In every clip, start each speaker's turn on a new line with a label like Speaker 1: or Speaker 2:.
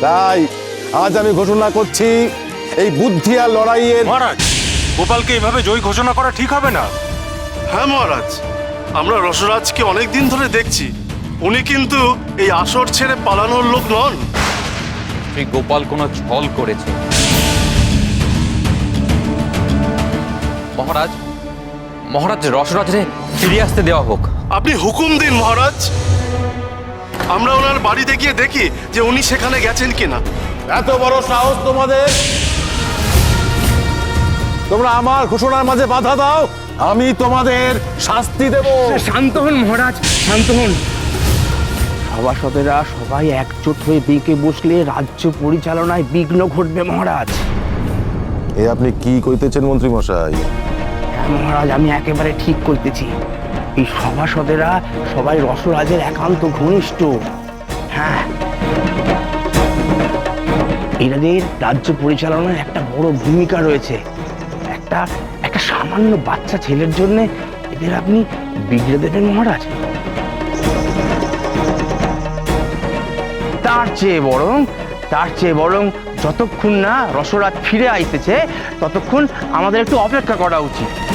Speaker 1: তাই আজ আমি ঘোষণা করছি এই বুদ্ধি আর লড়াইয়ের
Speaker 2: মহারাজ গোপালকে এইভাবে জয়ী ঘোষণা করা ঠিক হবে না।
Speaker 3: হ্যাঁ মহারাজ। আমরা রসরাজকে অনেক দিন ধরে দেখছি। উনি কিন্তু এই আসর ছেড়ে পালানোর লোক নন।
Speaker 4: শ্রী গোপাল কোনো ছল করেছে। মহারাজ মহারাজ রসরাজরে ফিরে আসতে দেওয়া হোক।
Speaker 3: আপনি হুকুম দিন মহারাজ। আমরা ওনার বাড়িতে গিয়ে দেখি যে উনি সেখানে গেছেন কিনা।
Speaker 1: এত বড় সাহস তোমাদের? তোমরা আমার ঘোষণার মাঝে বাধা দাও আমি তোমাদের শাস্তি দেব।
Speaker 5: শান্ত হন মহারাজ শান্ত হন। সভাসদেরা সবাই একজোট হয়ে বেঁকে বসলে রাজ্য পরিচালনায় বিঘ্ন ঘটবে মহারাজ।
Speaker 1: এ আপনি কি কইতেছেন মন্ত্রী মশাই?
Speaker 5: হ্যাঁ মহারাজ আমি একেবারে ঠিক করতেছি এই সভাসদেরা সবাই রসরাজের একান্ত ঘনিষ্ঠ। হ্যাঁ। এদের রাজ্য পরিচালনায় একটা বড় ভূমিকা রয়েছে। একটা একটা সামান্য বাচ্চা ছেলের জন্য এদের আপনি বিগড়ে দেবেন মহারাজ। তার চেয়ে বরং, তার চেয়ে বরং যতক্ষণ না রসরাজ ফিরে আইতেছে, ততক্ষণ আমাদের একটু অপেক্ষা করা উচিত।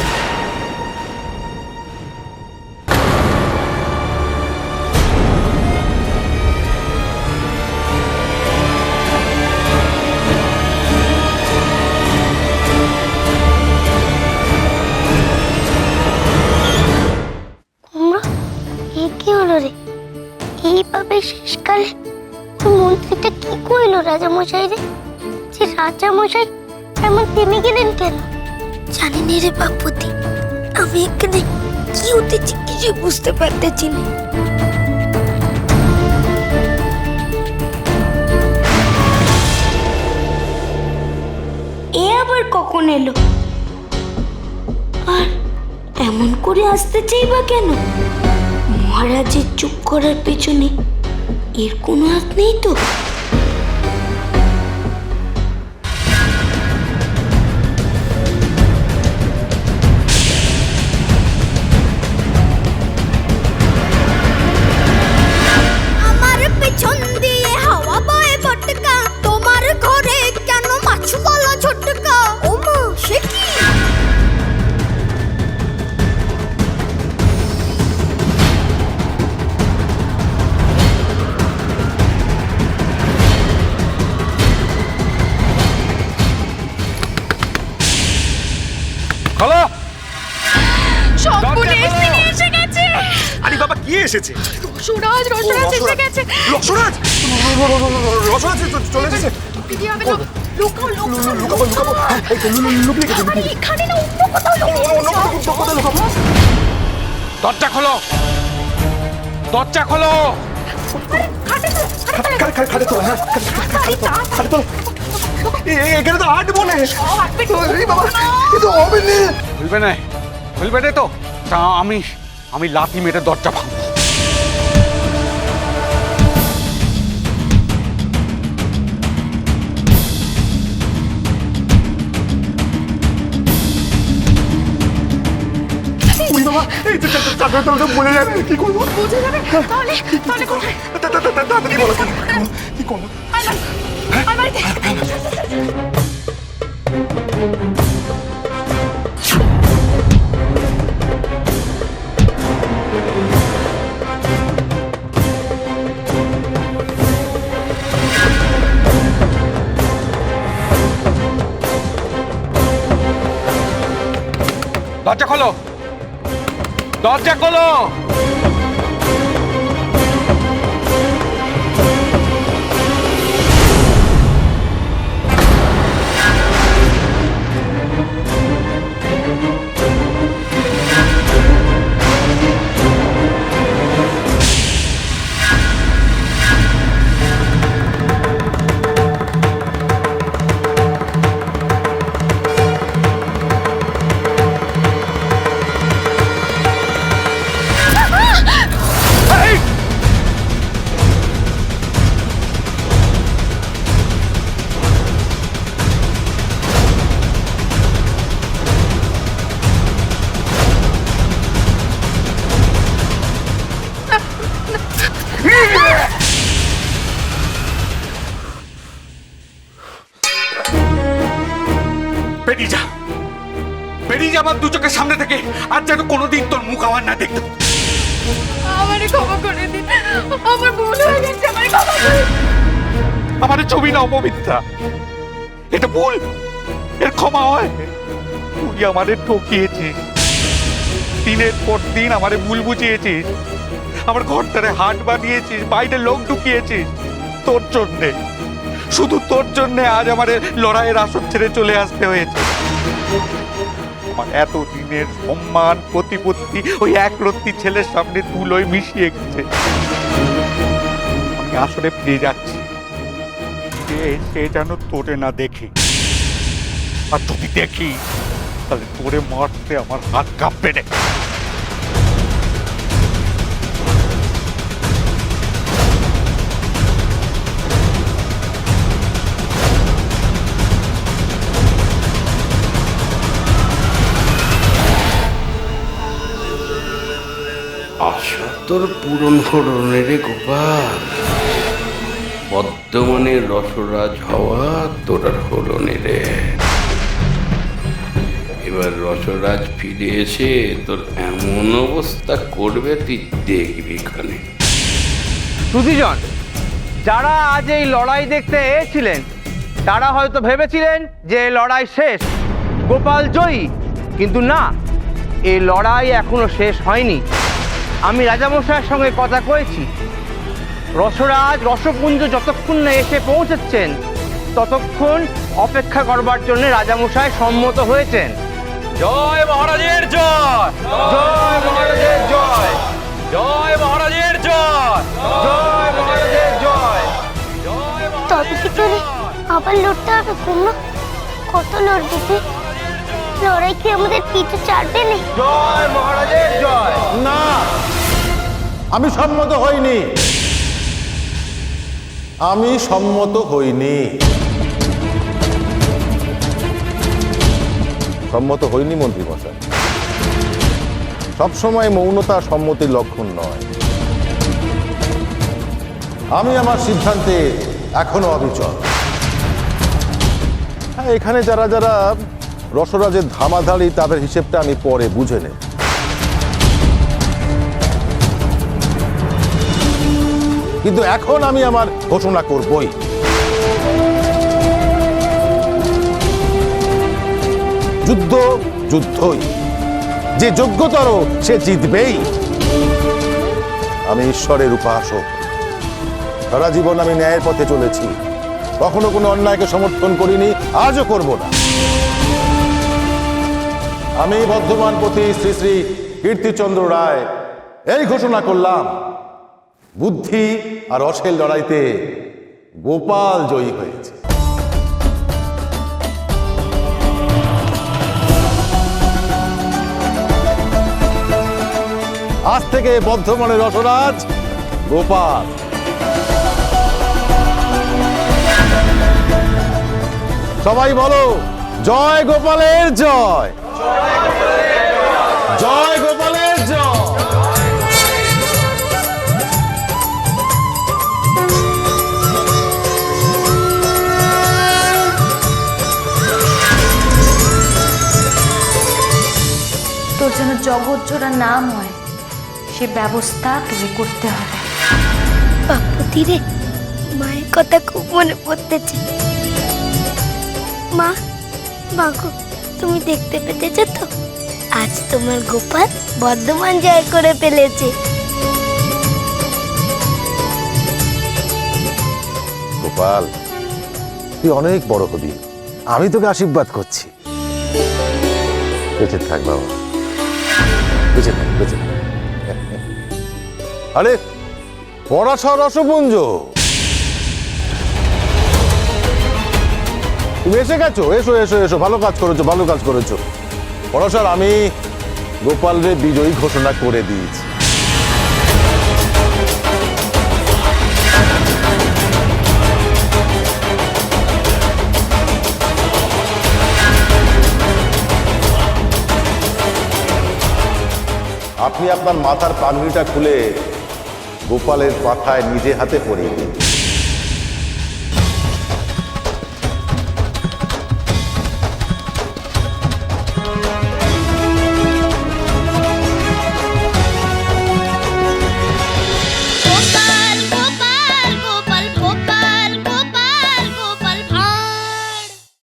Speaker 6: এইভাবে শেষকালে ওই মন্ত্রীটা কি কইল রাজামশাই রে? যে রাজামশাই এমন থেমে গেলেন কেন? জানি না রে বাপতি আমি এখানে কি হতেছি কিছু বুঝতে পারতেছি না।
Speaker 7: এ আবার কখন এলো? আর এমন করে আসতে চাই বা কেন? মহারাজের চুপ করার পেছনে এর কোনো হাত নেই তো?
Speaker 6: কি
Speaker 2: এসেছে।
Speaker 8: সুরাজ রসরাজ এসে গেছে।
Speaker 2: রসরাজ! রসরাজ চলে এসেছে।
Speaker 8: দিদি হবে লোক? লুকাও লুকাও লুকাবো লুকাবো আরে এখানে না অন্য কোথাও লুকিয়ে
Speaker 4: দরজা খোলো। দরজা খোলো।
Speaker 8: খাটে তো তো খাটে তো
Speaker 2: এখানে তো আট বনে।
Speaker 4: খুলবে না খুলবে না তো। তা আমি আমি লাথি মেরে দরজা ভাঙবো।
Speaker 8: বুঝে যাবে? তাহলে তাহলে কোথায়? আলমারি- আলমারিতে
Speaker 4: দরজা দরজা খোলো
Speaker 9: আর যেন কোনোদিন তোর মুখ আমার না দেখতে
Speaker 8: আমারে ক্ষমা করে দিন আমার ভুল হয়ে গেছে আমারে ক্ষমা করে
Speaker 9: আমার ছবি না অপবিত্রা এটা ভুল। এর ক্ষমা হয়। তুই আমারে ঠকিয়েছিস। দিনের পর দিন আমারে ভুল বুঝিয়েছিস। আমার ঘর ঘরটারে হাট বানিয়েছিস বাইরে লোক ঢুকিয়েছিস। তোর জন্যে। শুধু তোর জন্যে আজ আমার লড়াইয়ের আসর ছেড়ে চলে আসতে হয়েছে। আমার এত দিনের সম্মান, প্রতিপত্তি, ওই একরত্তি ছেলের সামনে তুলোয় মিশিয়ে গেছে। আমি আসলে ফিরে যাচ্ছি। যে সে যেন তোরে না দেখি? আর যদি দেখি, তাহলে তোরে মারতে আমার হাত কাঁপবে না।
Speaker 10: আশা তোর পূরণ হরণে রে গোপাল। বর্ধমানের রসরাজ হওয়া তোর আর হরণে রে। এবার রসরাজ ফিরে এসে তোর এমন অবস্থা করবে তুই দেখবি খানে
Speaker 5: সুধীজন, যারা আজ এই লড়াই দেখতে এসেছিলেন, তারা হয়তো ভেবেছিলেন যে লড়াই শেষ, গোপাল জয়ী। কিন্তু না, এই লড়াই এখনও শেষ হয়নি। আমি রাজামশাইয়ের সঙ্গে কথা কয়েছি। রসরাজ রসপুঞ্জ যতক্ষণ না এসে পৌঁছচ্ছেন ততক্ষণ অপেক্ষা করবার জন্য রাজামশাই সম্মত হয়েছেন। জয় মহারাজের জয়! জয় মহারাজের জয়! জয় মহারাজের জয়! জয় মহারাজের জয়! জয়
Speaker 11: তবে কি আবার লড়তে হবে কত লড়বি লড়াই কি আমাদের পিছু ছাড়বে না।
Speaker 5: জয় মহারাজের জয়।
Speaker 1: না আমি সম্মত হইনি। আমি সম্মত হইনি। সম্মত হইনি মন্ত্রী মশাই। সবসময় মৌনতা সম্মতির লক্ষণ নয়। আমি আমার সিদ্ধান্তে এখনও অবিচল। হ্যাঁ এখানে যারা যারা রসরাজের ধামাধাড়ি তাদের হিসেবটা আমি পরে বুঝে নেব। কিন্তু এখন আমি আমার ঘোষণা করবই। যুদ্ধ যুদ্ধই। যে যোগ্যতর সে জিতবেই। আমি ঈশ্বরের উপাসক। সারা জীবন আমি ন্যায়ের পথে চলেছি। কখনো কোনো অন্যায়কে সমর্থন করিনি, আজও করব না। আমি বর্ধমান পতি শ্রী শ্রী কীর্তিচন্দ্র রায়। এই ঘোষণা করলাম, বুদ্ধি আর অশেল লড়াইতে গোপাল জয়ী হয়েছে। আজ থেকে বর্ধমানের রসরাজ গোপাল। সবাই বলো, জয় গোপালের জয়। জয় গোপালের জয়।
Speaker 8: তোর যেন জগৎ জোড়া নাম হয় সে ব্যবস্থা তোকে করতে হবে।
Speaker 11: বাপুতি রে মায়ের কথা খুব মনে পড়তেছে। মা মাগো তুমি দেখতে পেতেছো তো? আজ তোমার গোপাল বর্ধমান জয় করে ফেলেছে।
Speaker 1: গোপাল, তুই অনেক বড় হবি। আমি তোকে আশীর্বাদ করছি। বেঁচে থাক বাবা। বেঁচে থাক বেঁচে থাক। আরে পড়াশোনা রসপুঞ্জ তুমি এসে গেছো? এসো এসো এসো। ভালো কাজ করেছ, ভালো কাজ করেছ। পড়াশোর আমি গোপালরে বিজয়ী ঘোষণা করে দিয়েছি। আপনি আপনার মাথার পাগড়িটা খুলে গোপালের পাথায় নিজে হাতে পরিয়ে দিন।